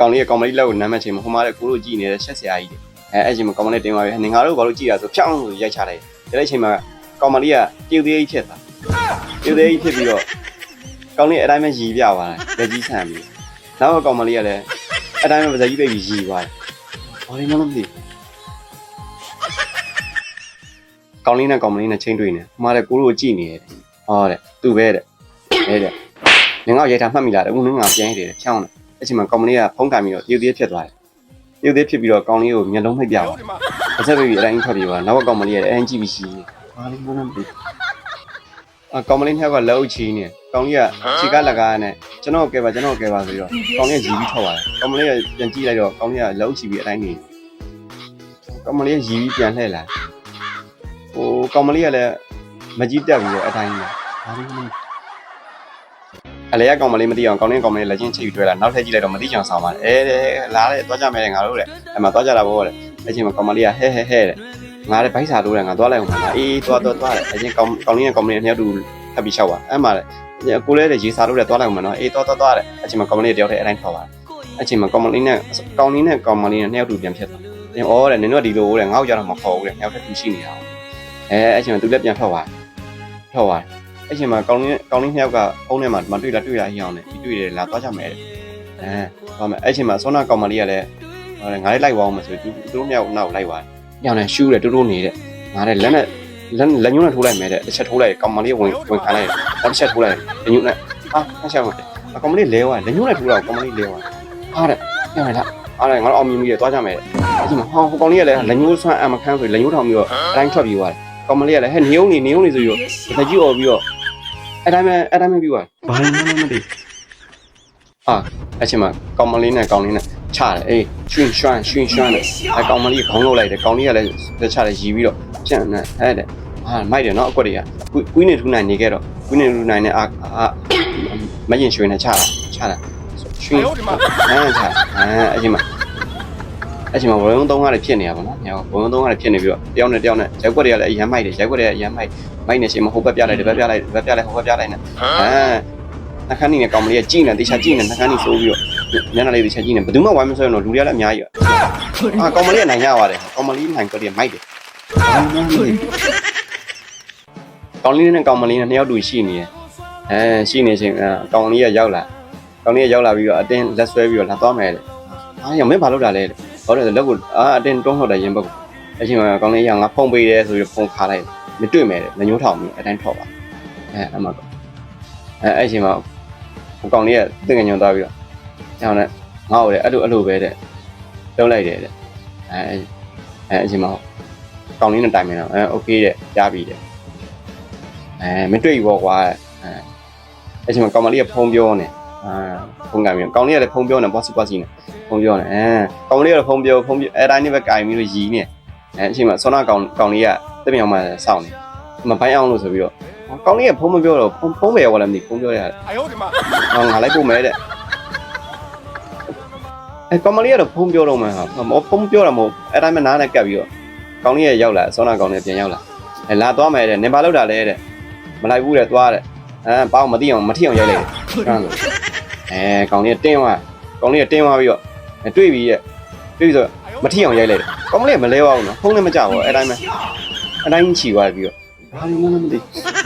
ကောင်လေးကကောင်မလေးလက်ကိုနမ်းမဲ့ချိန်မှာဟိုမှာတဲ့ကိုတို့ကြည့်နေတဲ့ချက်ဆရာကြီးတွေအဲအဲ့ချိန်မှာကောင်မလေးတင်းသွားပြီနေငါတို့ဘာလို့ကြည့်ရဆိုဖြောင်းဆိုရိုက်ချလိုက်တယ်တဲ့ချိန်မှာကောင်မလေးကပြုတ်သေးကြီးဖြစ်သွားပြုတ်သေးကြီးဖြစ်ပြီးတော့ကောင်လေးအတိုင်းပဲရီပြသွားတယ်လက်ကြီးဆန်ပြီးနောက်ကကောင်မလေးကလည်းအတိုင်းပဲပါဇက်ကြီးပိတ်ပြီးရီသွားတယ်ဘာလို့မလို့မသိကောင်လေးနဲ့ကောင်မလေးနဲ့ချင်းတွေ့နေဟိုမှာတဲ့ကိုတို့ကြည့်နေတယ်ဟောတဲ့သူပဲတဲ့အဲတဲ့ငါ့ကိုရိုက်တာမှတ်မိလားတဲ့အခုငါပြန်ရတယ်ဖြောင်းတယ် အဲ့ချိန်မှာကောင်မလေးကဖုံးကန်ပြီးတော့ရုပ်သေးဖြစ်သွားတယ်။ရုပ်သေးဖြစ်ပြီးတော့ကောင်လေးကိုမျက်လုံးမိတ်ပြသွား။တစ်ဆက်ပြီးအတိုင်းထွက်ပြီးသွား။နောက်ကကောင်မလေးကအရင်ကြည့်ပြီးရှိနေ။ဘာလို့မလဲမသိဘူး။အကောင်မလေးနှစ်ယောက်ကလက်အုပ်ချီနေ။ကောင်လေးကခြေကလက်ကားနဲ့ကျွန်တော်ကဲပါကျွန်တော်ကဲပါဆိုပြီးတော့ကောင်လေးကရီပြီးထွက်သွားတယ်။ကောင်မလေးကပြန်ကြည့်လိုက်တော့ကောင်လေးကလက်အုပ်ချီပြီးအတိုင်းနေ။ကောင်မလေးကရီပြီးပြန်လှည့်လာ။ဟိုကောင်မလေးကလည်းမကြည့်တက်ပြီးတော့အတိုင်းနေ။ဘာလို့မလဲ အလေကကောင်မလေးမသိအောင်ကောင်းနေကောင်မလေးလက်ချင်းချိတ်ပြီးတွေ့လာနောက်ထပ်ကြည့်လိုက်တော့မသိချင်ဆောင်ပါတယ်အဲလာတယ်သွားကြမယ်ငါတို့တဲ့အဲ့မှာသွားကြတာပေါ့တဲ့အချင်းမှာကောင်မလေးကဟဲဟဲဟဲတဲ့ငါတဲ့ဘိုက်စာလို့တဲ့ငါသွားလိုက်အောင်ပါအေးသွားသွားသွားတဲ့အချင်းကောင်ကောင်လေးနဲ့ကောင်မလေးနဲ့နှစ်ယောက်တူထပ်ပြီးလျှောက်ပါအဲ့မှာကိုလေးတဲ့ရေစာလို့တဲ့သွားလိုက်အောင်မနော်အေးသွားသွားသွားတဲ့အချင်းမှာကောင်မလေးတယောက်တည်းအတိုင်းထွက်ပါတယ်အချင်းမှာကောင်မလေးနဲ့ကောင်လေးနဲ့ကောင်မလေးနဲ့နှစ်ယောက်တူပြန်ဖြစ်သွားတယ်ဩတဲ့နင်တို့ကဒီလိုတဲ့ငါ့ကိုကြတော့မခေါ်ဘူးတဲ့နှစ်ယောက်တည်းတူရှိနေတာအဲအချင်းမှာသူလည်းပြန်ထွက်သွားထွက်သွား အဲ့ချိန်မှာကောင်းလေးကောင်းလေးနှစ်ယောက်ကဖုန်းထဲမှာဒီမှာတွေ့လာတွေ့လာဟိအောင်နဲ့ဒီတွေ့တယ်လာသွားကြမယ်တဲ့အဲသွားမယ်အဲ့ချိန်မှာဆောနာကောင်မလေးကလည်းဟိုငါလေးလိုက်ဝအောင်မဆိုသူတို့မြောက်နောက်လိုက်သွားတယ်ညောင်နဲ့ရှူးတယ်တူတူနေတဲ့ငါလည်းလက်နဲ့လက်လက်ညှိုးနဲ့ထိုးလိုက်မယ်တဲ့တစ်ချက်ထိုးလိုက်ကောင်မလေးဝင်ဝင်ခံလိုက်တယ်နောက်တစ်ချက်ထိုးလိုက်လက်ညှိုးနဲ့ဟာဆက်ချက်မှာကောင်မလေးလဲသွားလက်ညှိုးနဲ့ထိုးတော့ကောင်မလေးလဲသွားဟာတဲ့ညောင်လားအားလည်းငါတို့အောင်မြင်ပြီးတော့သွားကြမယ်တဲ့အဲ့ချိန်မှာဟောဟိုကောင်လေးကလည်းလက်ညှိုးဆွမ်းအမခန်းဆိုလက်ညှိုးထောင်ပြီးတော့အတိုင်းထွက်ပြီးသွားတယ်ကောင်မလေးကလည်းဟဲ့နေုံနေနေုံနေဆိုပြီးတော့တကြီးអော်ပြီးတော့ အဲ့ဒါမဲ့အဲ့ဒါမဲ့ပြီးသွားဘာလို့မမသိအာအချင်းမကောင်မလေးနဲ့ကောင်လေးနဲ့ချတယ်အေးရွှင်ရွှမ်းရွှင်ရွှမ်းနဲ့အဲကောင်မလေးခေါင်းလောက်လိုက်တယ်ကောင်လေးကလည်းလက်ချတယ်ရီပြီးတော့ပြန်နဲ့ဟဲ့တဲ့အာမိုက်တယ်နော်အကွက်တွေကကွီးနေထူနိုင်နေခဲ့တော့ကွီးနေထူနိုင်နဲ့အာအာမရင်ရွှင်နဲ့ချတာချတာရွှင်အဲချအဲအချင်းမ အချင်းမဝရုံသုံးကားလည်းဖြစ်နေတာပေါ့နော်။ဝရုံသုံးကားလည်းဖြစ်နေပြီးတော့တယောက်နဲ့တယောက်နဲ့ရက်ွက်တွေကလည်းအရမ်းမိုက်တယ်ရက်ွက်တွေကအရမ်းမိုက်မိုက်နေချိန်မှာဟိုဘက်ပြလိုက်ဒီဘက်ပြလိုက်ဒီဘက်ပြလိုက်ဟိုဘက်ပြလိုက်နဲ့အဲနှခမ်းနေနဲ့ကောင်မလေးကကြည့်နေတေချာကြည့်နေနှခမ်းနေဆိုးပြီးတော့ညနေလေးတေချာကြည့်နေဘယ်သူမှဝိုင်းမဆွဲတော့လူတွေကလည်းအများကြီးอ่ะကောင်မလေးကနိုင်ရပါတယ်ကောင်မလေးနိုင်ကြတယ်မိုက်တယ်ကောင်လေးနဲ့ကောင်မလေးနဲ့နှစ်ယောက်တူရှိနေတယ်အဲရှိနေချင်းကောင်လေးကရောက်လာကောင်လေးကရောက်လာပြီးတော့အတင်းလက်ဆွဲပြီးတော့လာသွားမယ်တဲ့အာရောင်မင်းဘာလုပ်တာလဲဟောတ ယ်လက်ကိုအာအတင်းတွန်းထုတ်တယ်ရင်ဘက်ကိုအချင်းကကောင်လေးကငါဖုံပေးတယ်ဆိုပြီးဖုံခါလိုက်မတွေ့မယ်တဲ့လက်ညှိုးထောင်ပြီးအတိုင်းထောက်ပါအဲအမှအဲအဲ့အချိန်မှာဟိုကောင်လေးကတင့်ငညွန်သွားပြီးတော့ညောင်းနဲ့ငါ့ကိုလည်းအဲ့လိုအဲ့လိုပဲတဲ့လုံးလိုက်တယ်တဲ့အဲအဲအချိန်မှာကောင်လေးနဲ့တိုင်မယ်တော့အဲโอเคတဲ့ကြားပြီတဲ့အဲမတွေ့ဘူးပေါ့ကွာအဲအချိန်မှာကောင်မလေးကဖုံးပြောနေအာဖုံးကံပြီးကောင်လေးကလည်းဖုံးပြောနေ boss boss နဲ့ ဖုံးပြောနေအဲကောင်လေးကတော့ဖုံးပြောဖုံးပြောအဲတိုင်းလေးပဲကင်ပြီးလို့ရီးနေအဲအချိန်မှာဆွမ်းနာကောင်ကောင်လေးကတပင်အောင်မှစောင့်နေမပိုင်းအောင်လို့ဆိုပြီးတော့ကောင်လေးကဖုံးမပြောတော့ဖုံးဖုံးပဲရောလည်းမသိဖုံးပြောရတယ်အယောဒီမှာငါလိုက်ပို့မယ်တဲ့အဲကောင်မလေးကတော့ဖုံးပြောတော့မှဟာဖုံးပြောတာမဟုတ်အဲတိုင်းမှနားနဲ့ကပ်ပြီးတော့ကောင်လေးကရောက်လာဆွမ်းနာကောင်လေးပြန်ရောက်လာအဲလာသွားမယ်တဲ့နင်ဘာလောက်တာလဲတဲ့မလိုက်ဘူးတဲ့သွားတဲ့အဲပေါ့မသိအောင်မထီအောင်ရိုက်လိုက်တယ်အဲကောင်လေးကတင်းသွားကောင်လေးကတင်းသွားပြီးတော့ တွေ့ပြီရဲ့တွေ့ပြီဆိုမထီအောင်ရိုက်လိုက်တယ်။ကောင်မလေးကမလဲပါဘူးနော်။ဖုံးလည်းမကြဘူးအဲ့တိုင်းပဲ။အဲ့တိုင်းချီသွားပြီးတော့ဘာလို့မှမသိဘူး